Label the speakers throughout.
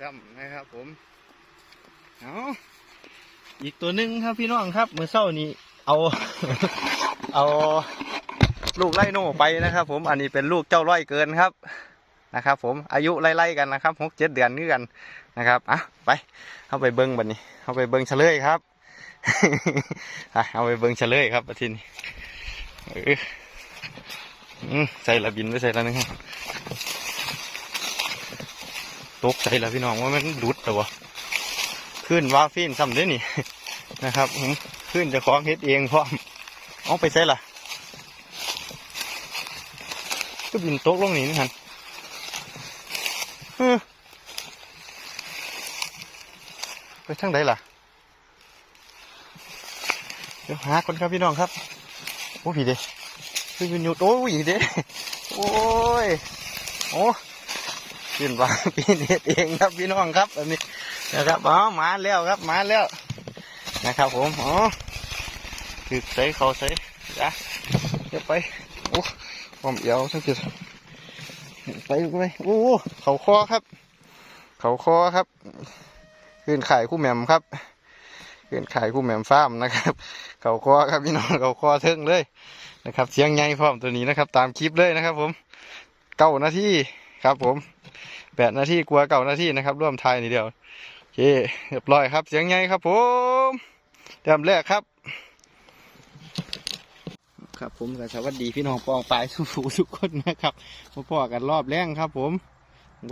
Speaker 1: ซ้ำนะครับ ผมเอาอีกตัวหนึ่งครับพี่น้องครับเมื่อเช้านี้เอา เอาลูกไล่โน่ไปนะครับ ผมอันนี้เป็นลูกเจ้าร้อยเกินครับนะครับ ผมอายุไล่ๆกันนะครับหกเจ็ดเดือนนี่กันนะครับอะไปเข้าไปเบิ้งบัดนี้เข้าไปเบิ้งเฉลยครับเอาไปเบิ้งเฉลยครับอาทิตย์นี้ใส่ละบินไว้ใส่และนึงครับ ตกใจแล้วพี่น้องว่ามันดุดแต่วะขึ้นว่าฟินซ้ำเด้นี่นะครับผมขึ้นจะคล้องเฮ็ดเองพร้อมเอาไปใส่ละก็บินตกลงนี่นี่ฮันเออไปทางใดล่ะ เดี๋ยวหาคนครับพี่น้องครับโอ้ผีเด้คือยืนอยู่โอ้ยเด้โอ้ยโอ้ ขึ้นว่าพี่เน็ตเองครับพี่น้องครับอันนี้นะครับอ๋อมาแล้วครับมาแล้วนะครับผมอ๋อคือใส่เขาใส่จ้ะเดี๋ยวไปโอ้ผมเอวสักทีไปไปโอ้เขาคอครับ เขาคอครับขึ้นขายคู่แหม่มครับขึ้นขายคู่แหม่มฟาร์มนะครับ เขาคอครับพี่น้องเขาคอเทิงเลยนะครับเสียงใหญ่พร้อมตัวนี้นะครับ ตามคลิปเลยนะครับ ผมเก้านาทีครับผม แปดนาทีกลัวเก้านาทีนะครับ ร่วมทายนี่เดียวโอเคเรียบร้อยครับ เสียงใหญ่ครับผมเริ่มแรกครับ ครับผมก็สวัสดีพี่น้องปองปลายสู้ทุกคนนะครับมาพอกันรอบแรงครับ ผม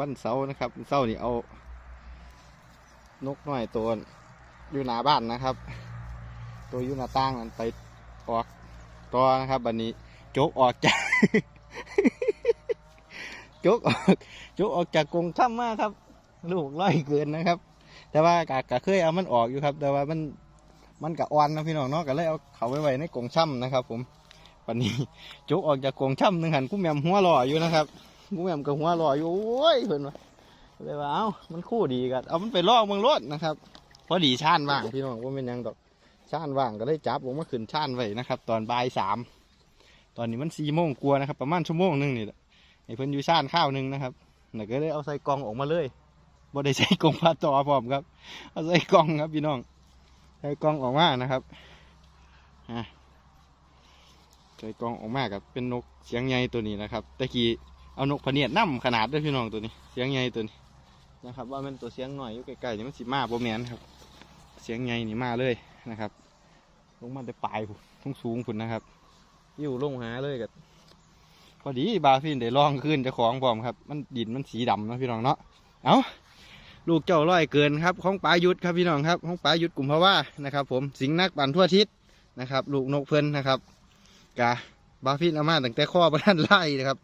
Speaker 1: วันเสาร์นะครับเสาร์นี่เอา นกน้อยตัวอยู่หน้าบ้านนะครับ ตัวอยูหนาต่างนั้นไปออกตัวนะครับบันนี้โจกออกจาก จกออกโจกออกจากกรงถ้ำมาครับ ลูกร้อยเกินนะครับ แต่ว่ากะกะเคยเอามันออกอยู่ครับ แต่ว่ามันมันกะอ่อนนะพี่น้องเนาะก็เลยเอาเขาไว้ไว้ในกรงช่ำนะครับ ผมวันนี้โจกออกจากกรงช่ำหนึ่งหันกู้งแมมหัวรออยู่นะครับกู้งแมมกับหัวรออยู่โอ้ยเพิ่นว่าเลยว่าเอ้ามันคู่ดีกันเอามันไปล่อเมืองรถนะครับพอดีชานว่างพี่น้องว่าเป็นยังดอกชานว่างก็เลยจับผมมาขึ้นชานไว้นะครับ ตอนบ่ายสามตอนนี้มันสี่โมงกลัวนะครับ ประมาณชั่วโมงหนึงนี่แหละ ไอ้เพิ่นอยู่ชานข้าวหนึ่งนะครับแล้วก็เลยเอาใส่กล่องออกมาเลยบ่ได้ใส่กล่องพาต่อพร้อมครับ เอาใส่กล่องครับพี่น้อง ใส่กล่องออกมานะครับใส่กล่องออกมากับเป็นนกเสียงใหญ่ตัวนี้นะครับตะกี้เอานกพเนียดน้ำขนาดด้วยพี่น้องตัวนี้ เสียงใหญ่ตัวนี้นะครับ ว่ามันตัวเสียงหน่อยอยู่ใกล้ๆนี่มันสิมาโบแมนครับ เสียงใหญ่นี่มาเลยนะครับ ลงมาแต่ปลายพุ่นทุ่งสูงพุ่นนะครับอยู่ลงหาเลยกับ อดีบาฟินได้ลองขึ้นจะของพร้อมครับ มันดินมันสีดำนะพี่น้องเนาะเอาลูกเจ้าร้อยเกินครับของปลายุทธครับพี่น้องครับของปลายุทธกลุ่มพะว่านะครับ ผมสิงนักปั่นทั่วทิศนะครับ ลูกนกเพลินนะครับกะบาฟินเอามาตั้งแต่ข้อประทันไล่นะครับ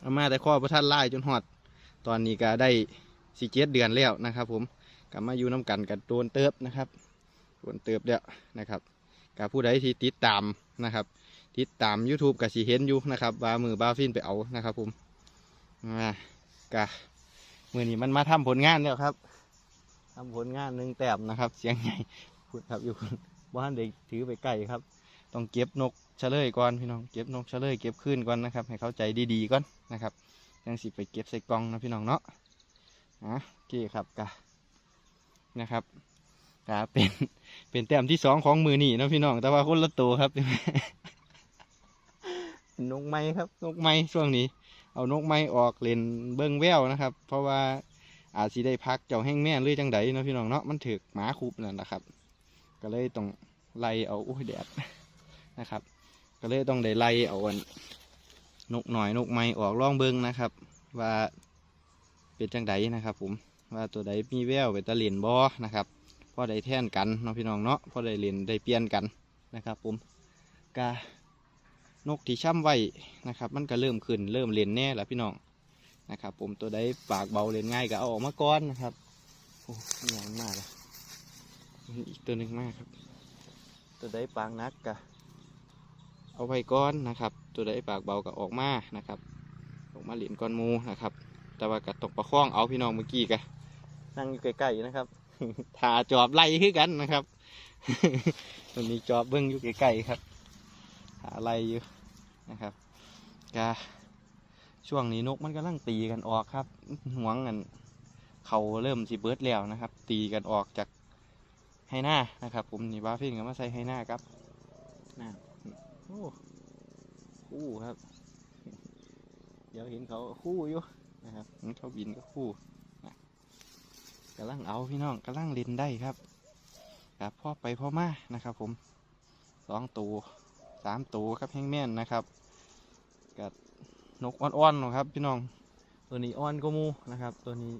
Speaker 1: เอามาแต่ข้อประทันไล่จนหอด ตอนนี้ก็ได้สี่เจ็ดเดือนแล้วนะครับ ผมกลับมาอยู่น้ำกันกับโดนเติบนะครับโดนเติบเดียวนะครับกับผู้ใดที่ติดตามนะครับ ติดตาม YouTube กับสีเห็นอยู่นะครับว่ามือบาฟินไปเอานะครับ ผมมากะมือนี้มันมาทำผลงานแล้วครับทำผลงานหนึ่งแต้มนะครับ เสียงใหญ่พูดครับอยู่บ้านเด็กถือไปใกล้ครับ ต้องเก็บนกเฉลยก่อนพี่น้องเก็บนกเฉลยเก็บขึ้นก่อนนะครับ ให้เข้าใจดีๆก่อนนะครับยังสิไปเก็บใส่กล่องนะพี่น้องเนาะอะโอเคครับกะนะครับครับเป็นเป็นแต้มที่สองของมือนี่นะพี่น้องแต่ว่าคนละตัวครับ นกไม้ครับ นกไม้ช่วงนี้ เอานกไม้ออกเล่นเบิ้งแววนะครับ เพราะว่าอาจสิได้พักเจ้าแห้งแม่นหรือจังใดเนาะพี่น้องเนาะมันถือหมาคุบนั่นนะครับ ก็เลยต้องไล่เอาอุ้ยแดดนะครับ ก็เลยต้องได้ไล่เอานนกหน่อยนกไม้ออกล่องเบิ้งนะครับ ว่าเป็นจังใดนะครับ ผมว่าตัวใดมีแววไปตะเลียนบอนะครับพอได้แท่นกันเนาะพี่น้องเนาะพอได้เลียนได้เปลี่ยนกันนะครับ ผมกา นกที่ช่ำไว้นะครับ มันก็เริ่มขึ้นเริ่มเลียนแน่แล้วพี่น้องนะครับ ผมตัวใดปากเบาเลียนง่ายก็เอาออกมาก่อนนะครับโอ้ยมันมากเลยอีกตัวหนึ่งมากครับ ตัวใดปากนักกะเอาไว้ก้อนนะครับ ตัวใดปากเบาก็ออกมานะครับ ออกมาเหรียญก้อนมูนะครับ แต่ว่าก็ตกประคองเอาพี่น้องเมื่อกี้กะนั่งอยู่ใกล้ๆนะครับถาจอบไล่ขึ้นกันนะครับมันมีจอบเบิ้งอยู่ใกล้ๆครับหาไล่อยู่ นะครับกะช่วงนี้นกมันกำลังตีกันออกครับหวงกันเขาเริ่มสิเบิดแล้วนะครับ ตีกันออกจากให้หน้านะครับ ผมนี่บาฟินก็มาใส่ให้หน้าครับน้ำโอ้คู่ครับ เดี๋ยวเห็นเขาคู่อยู่นะครับเห็นเขาบินก็คู่นะกำลังเอาพี่น้องกำลังเล่นได้ครับครับพ่อไปพ่อมานะครับ ผมสองตัวสามตัวครับแห้งแม่นนะครับ กับนกอ่อนๆนะครับพี่น้องตัวนี้อ่อนก็มูนะครับ ตัวนี้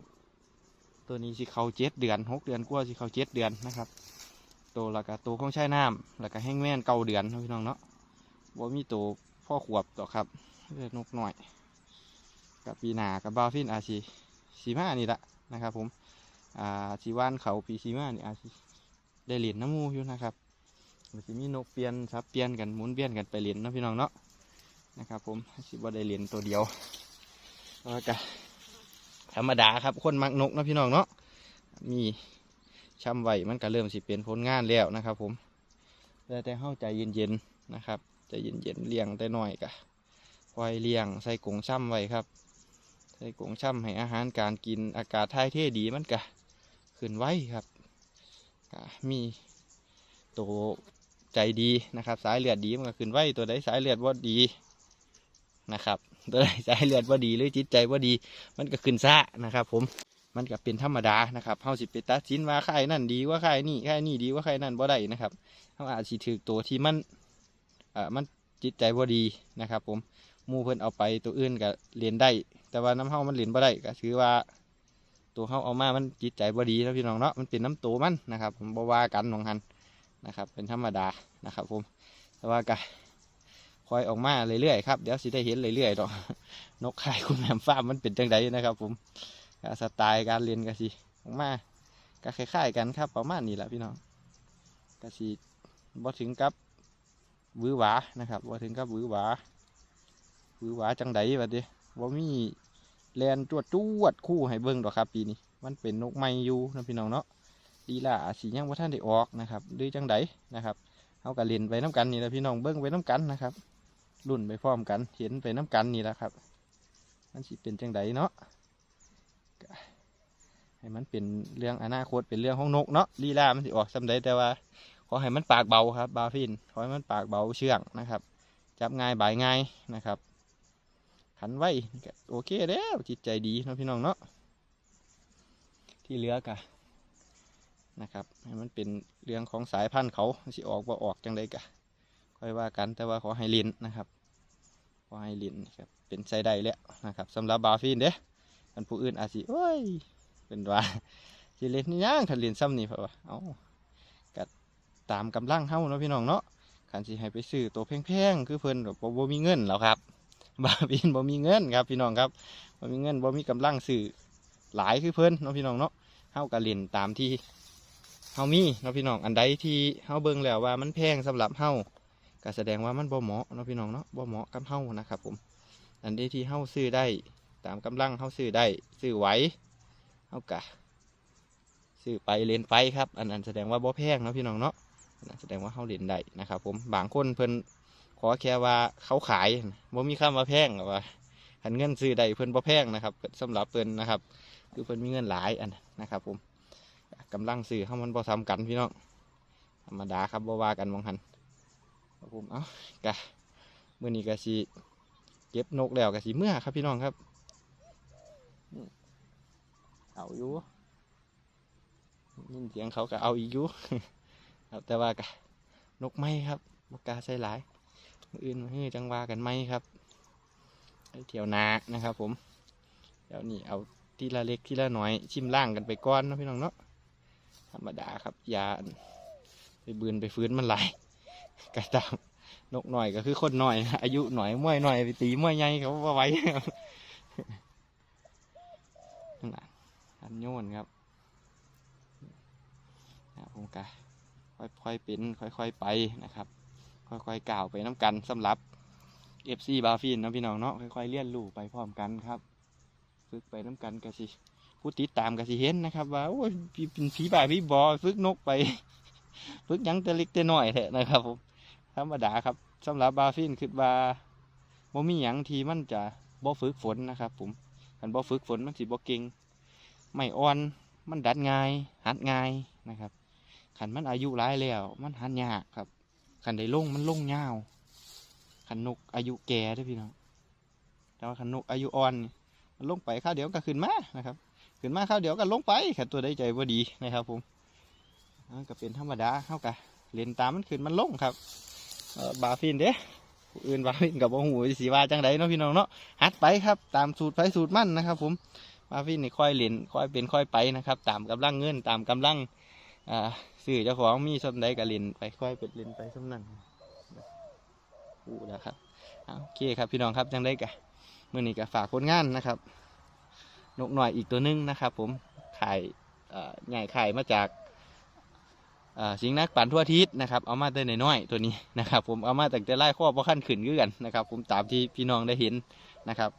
Speaker 1: ตัวนี้สิเขาเจ็ดเดือนหกเดือนกว่าสิเขาเจ็ดเดือนนะครับตัวแล้วก็ตัวของชายน้ำแล้วก็แห้งแม่นเก้าเดือนพี่น้องเนาะบ่มีตัวพ่อขวบต่อครับเลือนกหน่อย กับปีหนากับบาฟินอาชีสีมานี่แหละนะครับ ผมอ่าสีว่านเขาปีสีมานี่อาชีได้เหรียญน้ำมูอยู่นะครับมันจะมีนกเปลี่ยนซับเปลี่ยนกันหมุนเปลี่ยนกันไปเหรียญนะพี่น้องเนาะ นะครับ ผมสิบ่ได้เหรียญตัวเดียวแล้วก็ธรรมดาครับคนมักนกนะพี่น้องเนาะมีช่ำไหวมันก็เริ่มสิเป็นผลงานแล้วนะครับ ผมแต่แต่เข้าใจเย็นๆนะครับใจเย็นๆเลี้ยงแต่น้อยกะควายเลี้ยงใส่กรงช่ำไว้ครับ ใส่กรงช่ำให้อาหารการกินอากาศถ่ายเท่ดีมันกะขึ้นไว้ครับมีตัวใจดีนะครับ สายเลือดดีมันก็ขึ้นไว้ตัวใดสายเลือดว่าดี นะครับตัวใดสายเลือดว่าดีหรือจิตใจว่าดี มันก็ขึ้นซ่านะครับ ผมมันก็เป็นธรรมดานะครับเฮาสิไปตัดสินว่าใครนั่นดีว่าใครนี่ใครนี่ดีว่าใครนั่นบ่ได้นะครับเฮาอาจสิถือตัวที่มันอ่ามันจิตใจบ่ดีนะครับ ผมมู่เพิ่นเอาไปตัวอื่นก็เรียนได้ แต่ว่าน้ำเฮามันเรียนบ่ได้ก็ถือว่า ตัวเฮาเอามามันจิตใจบ่ดีแล้วพี่น้องเนาะมันเป็นน้ำตัวมันนะครับ ผมบ่ว่ากันน้องหันนะครับ เป็นธรรมดานะครับ ผมแต่ว่าก็ คอยออกมาเรื่อยๆครับเดี๋ยวสิได้เห็นเรื่อยๆดอกนกไข่คุณแหม่มฟ้ามันเป็นจังไดนะครับ ผมก็สไตล์การเรียนก็สิออกมาก็คล้ายๆกันครับ ประมาณนี้แหละพี่น้องก็สิบ่ถึงกับวือหวานะครับบ่ถึงกับวือหวาหรือหวาจังไดบัดนี้ว่ามีแลนจวดจวดคู่ให้เบิ่งดอกครับปีนี้ มันเป็นนกไม้อยู่นะพี่น้องเนาะดีล่ะสียังว่าท่านได้ออกนะครับหรือจังไดนะครับเอากระเล่นไปน้ำกันนี่แหละพี่น้องเบิ่งไปน้ำกันนะครับ รุ่นไปพร้อมกัน เห็นไปน้กันนี่แหละครับ มันสิเป็นจังไดเนาะให้มันเป็นเรื่องอนาคตเป็นเรื่องของนกเนาะลีลามันสิออกสำใดแต่ว่า ขอให้มันปากเบาครับ บาฟินขอให้มันปากเบาเชื่องนะครับ จับง่ายบายง่ายนะครับขันไว้โอเคแล้วจิตใจดีนะพี่น้องเนาะที่เหลือกะนะครับ ให้มันเป็นเรื่องของสายพันธุ์เขาสิออกว่าออกจังไดกะค่อยว่ากันแต่ว่าขอให้เลินนะครับ ขอให้ลินครับเป็นใจได้แล้วนะครับสำหรับบาฟินเด้กันผู้อื่นอาจสิโอ้ยเป็นว่าสิเล่นนี่ย่างถ้าเล่นซ้ำนี่เพราะว่าเอาก็ตามกำลังเฮาเนาะพี่น้องเนาะขันสิให้ไปซื้อตัวแพงๆคือเพิ่นแบบบ่มีเงินแล้วครับบาบินบ่มีเงินครับพี่น้องครับบ่มีเงินบ่มีกำลังซื้อหลายคือเพิ่นเนาะพี่น้องเนาะเฮาก็เล่นตามที่เฮามีเนาะพี่น้องอันใดที่เฮาเบิ่งแล้วว่ามันแพงสำหรับเฮา ก็แสดงว่ามันบ่เหมาะเนาะพี่น้องเนาะบ่เหมาะกับเฮานะครับผม อันใดที่เฮาซื้อได้ ตามกำลังเฮาซื้อได้ซื้อไหวเฮากะซื้อไปเล่นไปครับ อันนั้นแสดงว่าบ่แพงเนาะพี่น้องเนาะนะแสดงว่าเขาเล่นได้นะครับ ผมบางคนเพิ่นขอแค่ว่าเขาขายบ่มีคำว่าแพงหรอว่าหันเงินซื้อได้เพิ่นบ่แพงนะครับสำหรับเพิ่นนะครับ คือเพิ่นมีเงินหลายอันนะครับ ผมกำลังซื้อเขามันบ่ทำกันพี่น้องธรรมดาครับบ่ว่ากันมองหัน ครับผม เอ้ากะเมื้อนี้ก็สิเก็บนกแล้วก็สิเมื่อครับพี่น้องครับ เอาอยู่ยินเสียงเขาก็เอาอีกอยู่ครับแต่ว่ากะนกไม้ครับบกล้าใส่หลายอื่นมาให้จังว่ากันไหมครับไปเที่ยวนานะครับ ผมเดี๋ยวนี้เอาทีละเล็กทีละน้อย ชิมล่างกันไปก้อนนะพี่น้องเนาะธรรมดาครับยาไปบืนไปฟื้นมันหลาย กระตามนกหน่อยก็คือคนหน่อย อายุหน่อยมวยหน่อยไปตีมวยใหญ่เขาว่าไว้นั่นน่ะอันโยนครับนะครับผมกะค่อยๆเป็นค่อย ๆไปนะครับ ค่อยๆก้าวไปน้ำกันสำหรับ FC บาฟินนะพี่น้องเนาะค่อยๆเรียนรู้ไปพร้อมกันครับฝึกไปน้ำกันกะสิผู้ติดตามกะสิเห็นนะครับ ว่าโอ้ยเป็นผีบ่าพี่บอฝึกนกไป ฝึกยังแต่เล็กแต่น้อยแท้นะครับผมธรรมดาครับสำหรับบาฟินคือว่าบ่มีหยังที่มันจะบ่ฝึกฝนนะครับ ผมคันบ่ฝึกฝนมันสิบ่เก่งไม่อ่อนมันดัดง่ายหัดง่ายนะครับขันมันอายุหลายแล้ว มันหัดยากครับขันได้ลงมันลงยาวขันนกอายุแก่ด้วยพี่น้องแต่ว่าขันนกอายุอ่อนมันลงไปข้าวเดียวก็ขึ้นมานะครับ ขึ้นมาข้าวเดียวก็ลงไปขันตัวได้ใจว่าดีนะครับผม อ่าก็เป็นธรรมดาเข้ากันเรนตามมันขึ้นมันลงครับบาฟินเด้อื่นบาฟินกับบ่หูสีว่าจังไดเนาะพี่น้องเนาะหัดไปครับ ตามสูตรไฟสูตรมั่นนะครับผมบาฟินนี่ค่อยเรนค่อยเป็นค่อยไปนะครับ ตามกำลังเงินตามกำลังอสื่อเจ้าของมีสมใดก็เรนไปค่อยเป็นเรนไปสมนั้นอู้แล้วครับเอาโอเคครับพี่น้องครับจังไดกะมื่อนี้ก็ฝากผลงานนะครับนกหน่อยอีกตัวหนึงนะครับ ผมไข่ใหญ่ไข่มาจาก สิงห์นักปั่นทั่วอาทิศนะครับเอามาแต่น้อยๆตัวนี้นะครับ ผมเอามาแต่แต่ไล่ข้อพอขั้นขึ้นคือกันนะครับ ผมตามที่พี่น้องได้เห็นนะครับ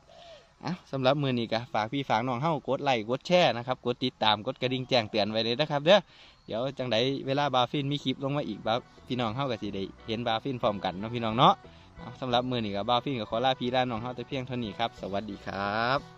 Speaker 1: อะสำหรับมือนี้ก็ฝากพี่ฝากน้องเฮ้ากดไลค์กดแชร์นะครับกดติดตามกดกระดิ่งแจ้งเตือนไว้เลยนะครับเด้อเดี๋ยวจังไดเวลาบาฟินมีคลิปลงมาอีกบาพี่น้องเฮ้าก็สิได้เห็นบาฟินพร้อมกันเนาะพี่น้องเนาะสำหรับมือนี้ก็บาฟินก็ขอลาพี่ลาน้องเฮ้าแต่เพียงเท่านี้ครับ สวัสดีครับ